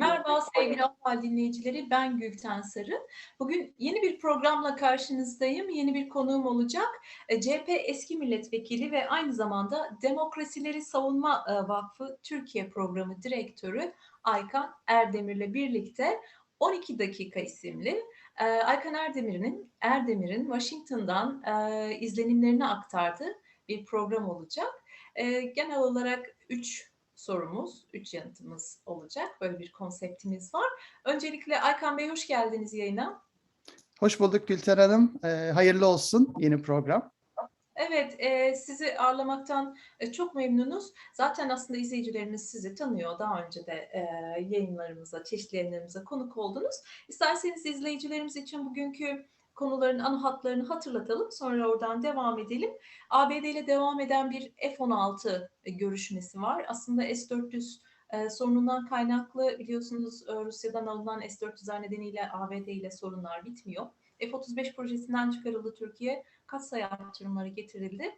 Merhaba sevgili Afal dinleyicileri, ben Gülten Sarı. Bugün yeni bir programla karşınızdayım, yeni bir konuğum olacak. E, CHP eski milletvekili ve aynı zamanda Demokrasileri Savunma e, Vakfı Türkiye Programı Direktörü Aykan Erdemir'le birlikte 12 Dakika isimli e, Aykan Erdemir'in Erdemir'in Washington'dan izlenimlerini aktardığı bir program olacak. Genel olarak 3 sorumuz, üç yanıtımız olacak. Böyle bir konseptimiz var. Öncelikle Aykan Bey hoş geldiniz yayına. Hoş bulduk Gülter Hanım. Ee, hayırlı olsun yeni program. Evet, e, sizi ağırlamaktan e, çok memnunuz. Zaten aslında izleyicilerimiz sizi tanıyor. Daha önce de e, yayınlarımıza, çeşitli yayınlarımıza konuk oldunuz. İsterseniz izleyicilerimiz için bugünkü konuların ana hatlarını hatırlatalım. Sonra oradan devam edelim. ABD ile devam eden bir F-16 görüşmesi var. Aslında S-400 e, sorunundan kaynaklı biliyorsunuz e, Rusya'dan alınan S-400'ler nedeniyle ABD ile sorunlar bitmiyor. F-35 projesinden çıkarıldı Türkiye. Katsayı artırımları getirildi.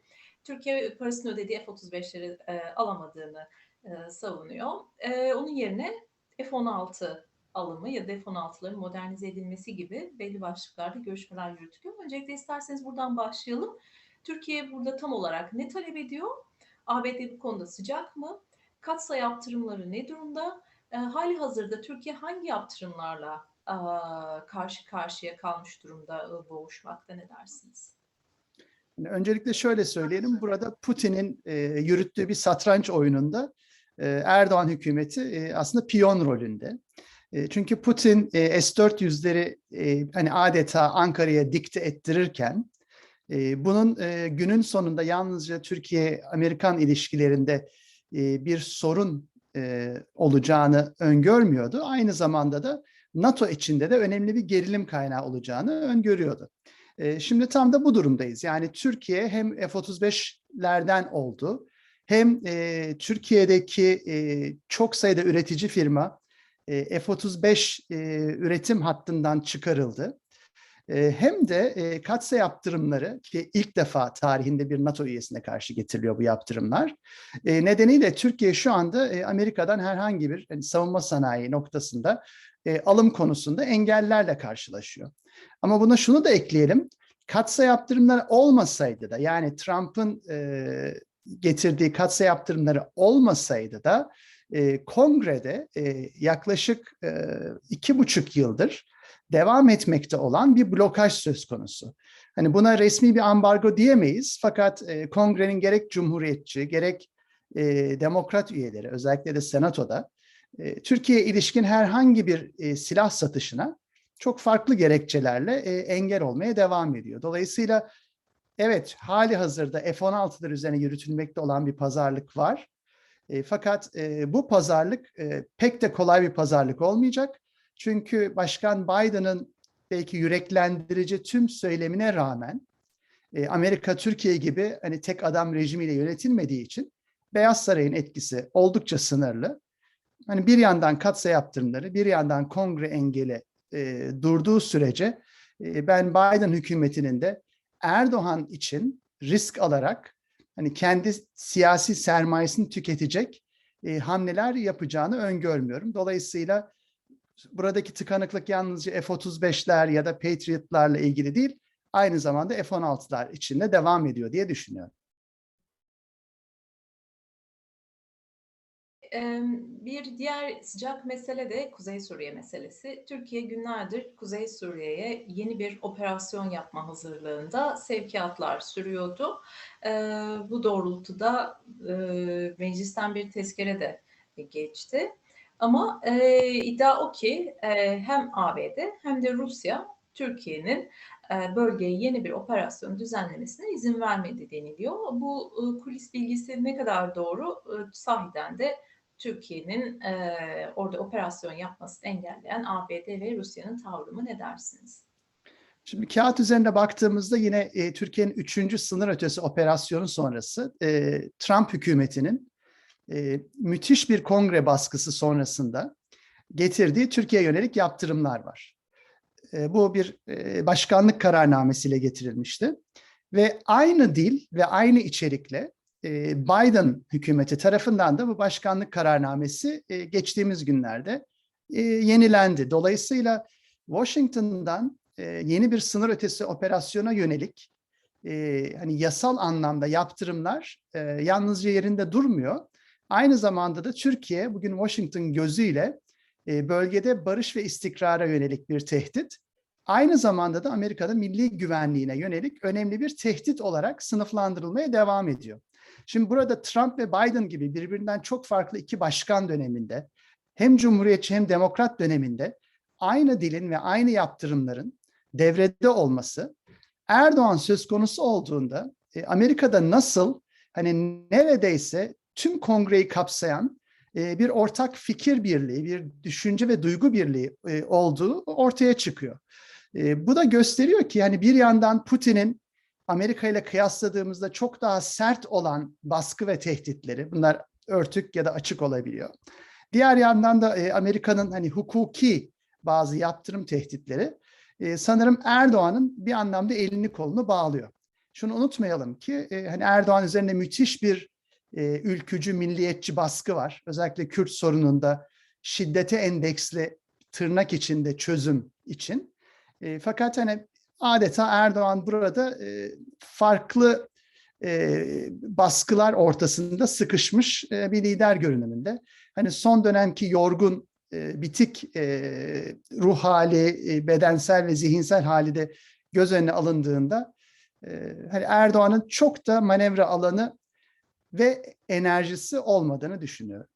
Türkiye parasını ödediği F-35'leri e, alamadığını e, savunuyor. E, onun yerine F-16 alımı ya da F-16'ların modernize edilmesi gibi belli başlıklarda görüşmeler yürütülüyor. Öncelikle isterseniz buradan başlayalım. Türkiye burada tam olarak ne talep ediyor? ABD bu konuda sıcak mı? Katsa yaptırımları ne durumda? E, hali hazırda Türkiye hangi yaptırımlarla e, karşı karşıya kalmış durumda e, boğuşmakta ne dersiniz? Öncelikle şöyle söyleyelim. Burada Putin'in e, yürüttüğü bir satranç oyununda e, Erdoğan hükümeti e, aslında piyon rolünde. E, çünkü Putin e, S-400'leri e, hani adeta Ankara'ya dikte ettirirken bunun günün sonunda yalnızca Türkiye-Amerikan ilişkilerinde bir sorun olacağını öngörmüyordu. Aynı zamanda da NATO içinde de önemli bir gerilim kaynağı olacağını öngörüyordu. Şimdi tam da bu durumdayız. Yani Türkiye hem F-35'lerden oldu, hem Türkiye'deki çok sayıda üretici firma e, F-35 e, üretim hattından çıkarıldı. E, hem de e, katsa yaptırımları ki ilk defa tarihinde bir NATO üyesine karşı getiriliyor bu yaptırımlar. E, nedeniyle Türkiye şu anda e, Amerika'dan herhangi bir yani savunma sanayi noktasında e, alım konusunda engellerle karşılaşıyor. Ama buna şunu da ekleyelim. Katsa yaptırımları olmasaydı da yani Trump'ın e, getirdiği katsa yaptırımları olmasaydı da e, kongrede e, yaklaşık e, iki buçuk yıldır devam etmekte olan bir blokaj söz konusu. Hani buna resmi bir ambargo diyemeyiz fakat e, kongrenin gerek cumhuriyetçi gerek e, demokrat üyeleri özellikle de senatoda e, Türkiye ilişkin herhangi bir e, silah satışına çok farklı gerekçelerle e, engel olmaya devam ediyor. Dolayısıyla evet hali hazırda F-16'lar üzerine yürütülmekte olan bir pazarlık var. E, fakat e, bu pazarlık e, pek de kolay bir pazarlık olmayacak. Çünkü Başkan Biden'ın belki yüreklendirici tüm söylemine rağmen e, Amerika Türkiye gibi hani tek adam rejimiyle yönetilmediği için Beyaz Saray'ın etkisi oldukça sınırlı. Hani bir yandan katsa yaptırımları, bir yandan kongre engeli e, durduğu sürece e, ben Biden hükümetinin de Erdoğan için risk alarak hani kendi siyasi sermayesini tüketecek e, hamleler yapacağını öngörmüyorum. Dolayısıyla buradaki tıkanıklık yalnızca F-35'ler ya da Patriot'larla ilgili değil, aynı zamanda F-16'lar içinde devam ediyor diye düşünüyorum. Bir diğer sıcak mesele de Kuzey Suriye meselesi. Türkiye günlerdir Kuzey Suriye'ye yeni bir operasyon yapma hazırlığında sevkiyatlar sürüyordu. Bu doğrultuda meclisten bir tezkere de geçti. Ama iddia o ki hem ABD hem de Rusya Türkiye'nin bölgeye yeni bir operasyon düzenlemesine izin vermedi deniliyor. Bu kulis bilgisi ne kadar doğru sahiden de Türkiye'nin e, orada operasyon yapmasını engelleyen ABD ve Rusya'nın tavrı mı ne dersiniz? Şimdi kağıt üzerinde baktığımızda yine e, Türkiye'nin üçüncü sınır ötesi operasyonu sonrası e, Trump hükümetinin e, müthiş bir kongre baskısı sonrasında getirdiği Türkiye yönelik yaptırımlar var. E, bu bir e, başkanlık kararnamesiyle getirilmişti ve aynı dil ve aynı içerikle Biden hükümeti tarafından da bu başkanlık kararnamesi geçtiğimiz günlerde e, yenilendi. Dolayısıyla Washington'dan e, yeni bir sınır ötesi operasyona yönelik e, hani yasal anlamda yaptırımlar e, yalnızca yerinde durmuyor. Aynı zamanda da Türkiye bugün Washington gözüyle e, bölgede barış ve istikrara yönelik bir tehdit. Aynı zamanda da Amerika'da milli güvenliğine yönelik önemli bir tehdit olarak sınıflandırılmaya devam ediyor. Şimdi burada Trump ve Biden gibi birbirinden çok farklı iki başkan döneminde hem Cumhuriyetçi hem Demokrat döneminde aynı dilin ve aynı yaptırımların devrede olması Erdoğan söz konusu olduğunda e, Amerika'da nasıl hani neredeyse tüm kongreyi kapsayan e, bir ortak fikir birliği, bir düşünce ve duygu birliği e, olduğu ortaya çıkıyor. Bu da gösteriyor ki yani bir yandan Putin'in Amerika ile kıyasladığımızda çok daha sert olan baskı ve tehditleri, bunlar örtük ya da açık olabiliyor. Diğer yandan da e, Amerika'nın hani hukuki bazı yaptırım tehditleri e, sanırım Erdoğan'ın bir anlamda elini kolunu bağlıyor. Şunu unutmayalım ki e, hani Erdoğan üzerinde müthiş bir ülkücü, milliyetçi baskı var. Özellikle Kürt sorununda şiddete endeksli tırnak içinde çözüm için. Fakat hani adeta Erdoğan burada e, farklı e, baskılar ortasında sıkışmış e, bir lider görünümünde. Hani son dönemki yorgun, e, bitik e, ruh hali, e, bedensel ve zihinsel hali de göz önüne alındığında e, hani Erdoğan'ın çok da manevra alanı ve enerjisi olmadığını düşünüyorum.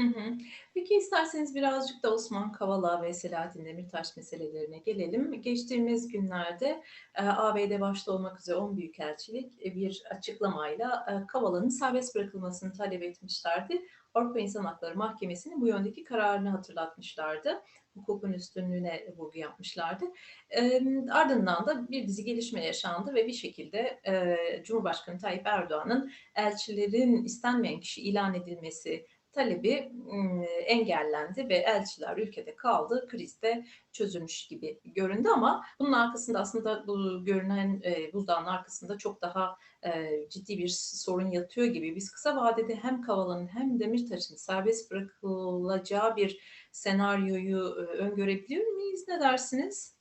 Hı hı. Peki isterseniz birazcık da Osman Kavala ve Selahattin Demirtaş meselelerine gelelim. Geçtiğimiz günlerde e, ABD başta olmak üzere 10 büyükelçilik e, bir açıklamayla e, Kavala'nın serbest bırakılmasını talep etmişlerdi. Avrupa İnsan Hakları Mahkemesi'nin bu yöndeki kararını hatırlatmışlardı. Hukukun üstünlüğüne vurgu yapmışlardı. E, ardından da bir dizi gelişme yaşandı ve bir şekilde e, Cumhurbaşkanı Tayyip Erdoğan'ın elçilerin istenmeyen kişi ilan edilmesi talebi engellendi ve elçiler ülkede kaldı. Krizde çözülmüş gibi göründü ama bunun arkasında aslında bu görünen e, buzdağının arkasında çok daha e, ciddi bir sorun yatıyor gibi. Biz kısa vadede hem Kavala'nın hem Demirtaş'ın serbest bırakılacağı bir senaryoyu e, öngörebiliyor muyuz? Ne dersiniz?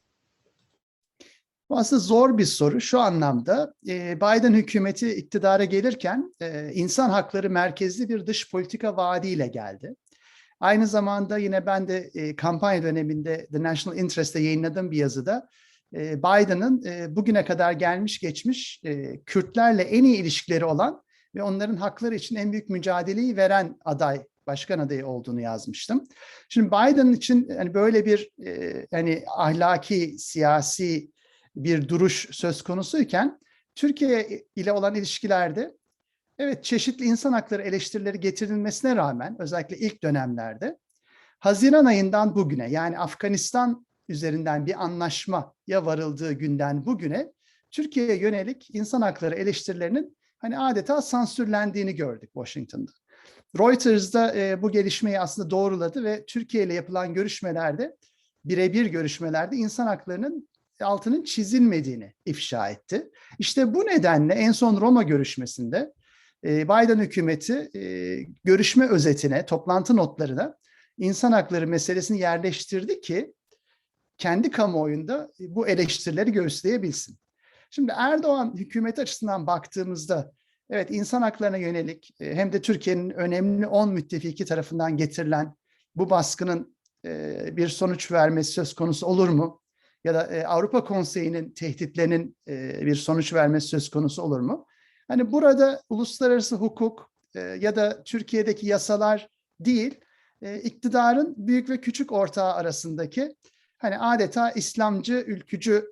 Bu aslında zor bir soru şu anlamda. Biden hükümeti iktidara gelirken insan hakları merkezli bir dış politika vaadiyle geldi. Aynı zamanda yine ben de kampanya döneminde The National Interest'te yayınladığım bir yazıda Biden'ın bugüne kadar gelmiş geçmiş Kürtlerle en iyi ilişkileri olan ve onların hakları için en büyük mücadeleyi veren aday başkan adayı olduğunu yazmıştım. Şimdi Biden için hani böyle bir hani ahlaki, siyasi bir duruş söz konusuyken Türkiye ile olan ilişkilerde evet çeşitli insan hakları eleştirileri getirilmesine rağmen özellikle ilk dönemlerde Haziran ayından bugüne yani Afganistan üzerinden bir anlaşmaya varıldığı günden bugüne Türkiye'ye yönelik insan hakları eleştirilerinin hani adeta sansürlendiğini gördük Washington'da. Reuters da e, bu gelişmeyi aslında doğruladı ve Türkiye ile yapılan görüşmelerde birebir görüşmelerde insan haklarının altının çizilmediğini ifşa etti. İşte bu nedenle en son Roma görüşmesinde e, Biden hükümeti e, görüşme özetine, toplantı notlarına insan hakları meselesini yerleştirdi ki kendi kamuoyunda bu eleştirileri göğüsleyebilsin. Şimdi Erdoğan hükümeti açısından baktığımızda evet insan haklarına yönelik e, hem de Türkiye'nin önemli 10 müttefiki tarafından getirilen bu baskının bir sonuç vermesi söz konusu olur mu? Ya da e, Avrupa Konseyi'nin tehditlerinin e, bir sonuç vermesi söz konusu olur mu? Hani burada uluslararası hukuk e, ya da Türkiye'deki yasalar değil, e, iktidarın büyük ve küçük ortağı arasındaki hani adeta İslamcı, ülkücü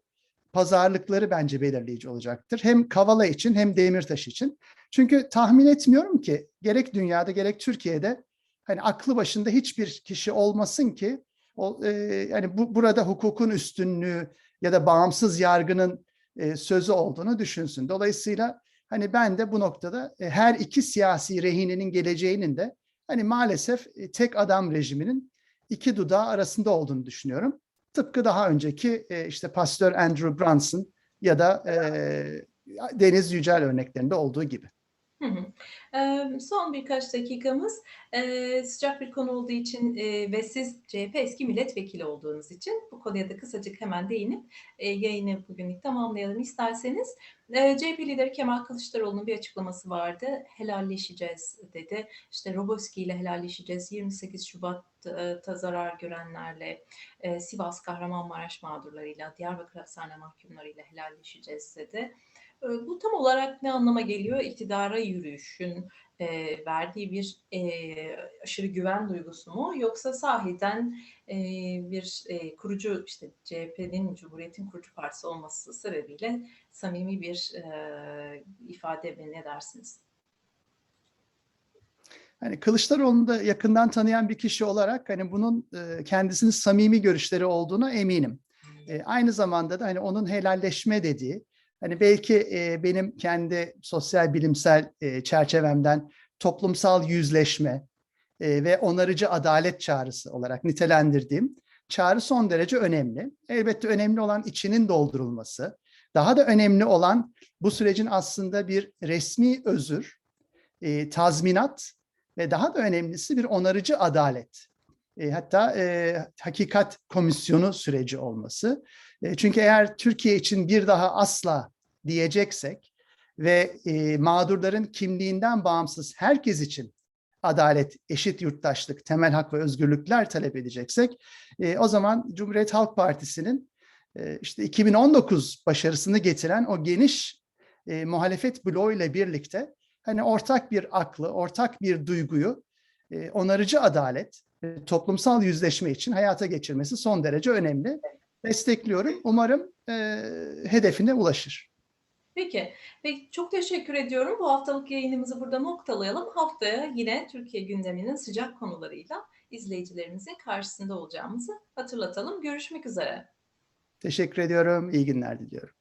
pazarlıkları bence belirleyici olacaktır. Hem Kavala için hem Demirtaş için. Çünkü tahmin etmiyorum ki gerek dünyada gerek Türkiye'de hani aklı başında hiçbir kişi olmasın ki o, e, yani bu burada hukukun üstünlüğü ya da bağımsız yargının e, sözü olduğunu düşünsün. Dolayısıyla hani ben de bu noktada e, her iki siyasi rehinenin geleceğinin de hani maalesef e, tek adam rejiminin iki dudağı arasında olduğunu düşünüyorum. Tıpkı daha önceki e, işte Pastör Andrew Brunson ya da e, Deniz Yücel örneklerinde olduğu gibi. Hı hı. Emm, son birkaç dakikamız. Eee, sıcak bir konu olduğu için, eee, ve siz CHP eski milletvekili olduğunuz için bu konuya da kısacık hemen değinip, eee, yayını bugünlük tamamlayalım isterseniz. Eee, CHP lideri Kemal Kılıçdaroğlu'nun bir açıklaması vardı. "Helalleşeceğiz." dedi. İşte, "Roboski ile helalleşeceğiz. 28 Şubat'ta zarar görenlerle, eee, Sivas, Kahramanmaraş mağdurlarıyla, Diyarbakır hapishane mahkumlarıyla helalleşeceğiz." dedi. Bu tam olarak ne anlama geliyor? İktidara yürüyüşün, eee, verdiği bir, eee, aşırı güven duygusu mu yoksa sahiden, eee, bir, eee, kurucu, işte, CHP'nin Cumhuriyet'in kurucu partisi olması sebebiyle samimi bir, eee, ifade mi? Ne dersiniz? Hani, Kılıçdaroğlu'nu da yakından tanıyan bir kişi olarak, hani, bunun, eee, kendisinin samimi görüşleri olduğuna eminim. Eee, aynı zamanda da, hani, onun helalleşme dediği, hani, belki, eee, benim kendi sosyal bilimsel, eee, çerçevemden toplumsal yüzleşme, eee, ve onarıcı adalet çağrısı olarak nitelendirdiğim çağrı son derece önemli. Elbette önemli olan içinin doldurulması. Daha da önemli olan bu sürecin aslında bir resmi özür, eee, tazminat ve daha da önemlisi bir onarıcı adalet. Eee, hatta, eee, hakikat komisyonu süreci olması. Eee, çünkü eğer Türkiye için bir daha asla diyeceksek ve, eee, mağdurların kimliğinden bağımsız herkes için adalet, eşit yurttaşlık, temel hak ve özgürlükler talep edeceksek, eee, o zaman Cumhuriyet Halk Partisi'nin, işte, 2019 başarısını getiren o geniş, eee, muhalefet bloğuyla birlikte, hani, ortak bir aklı, ortak bir duyguyu, onarıcı adalet, toplumsal yüzleşme için hayata geçirmesi son derece önemli. Destekliyorum. Umarım, eee, hedefine ulaşır. Peki. Peki, çok teşekkür ediyorum. Bu haftalık yayınımızı burada noktalayalım. Haftaya yine Türkiye gündeminin sıcak konularıyla izleyicilerimizin karşısında olacağımızı hatırlatalım. Görüşmek üzere. Teşekkür ediyorum. İyi günler diliyorum.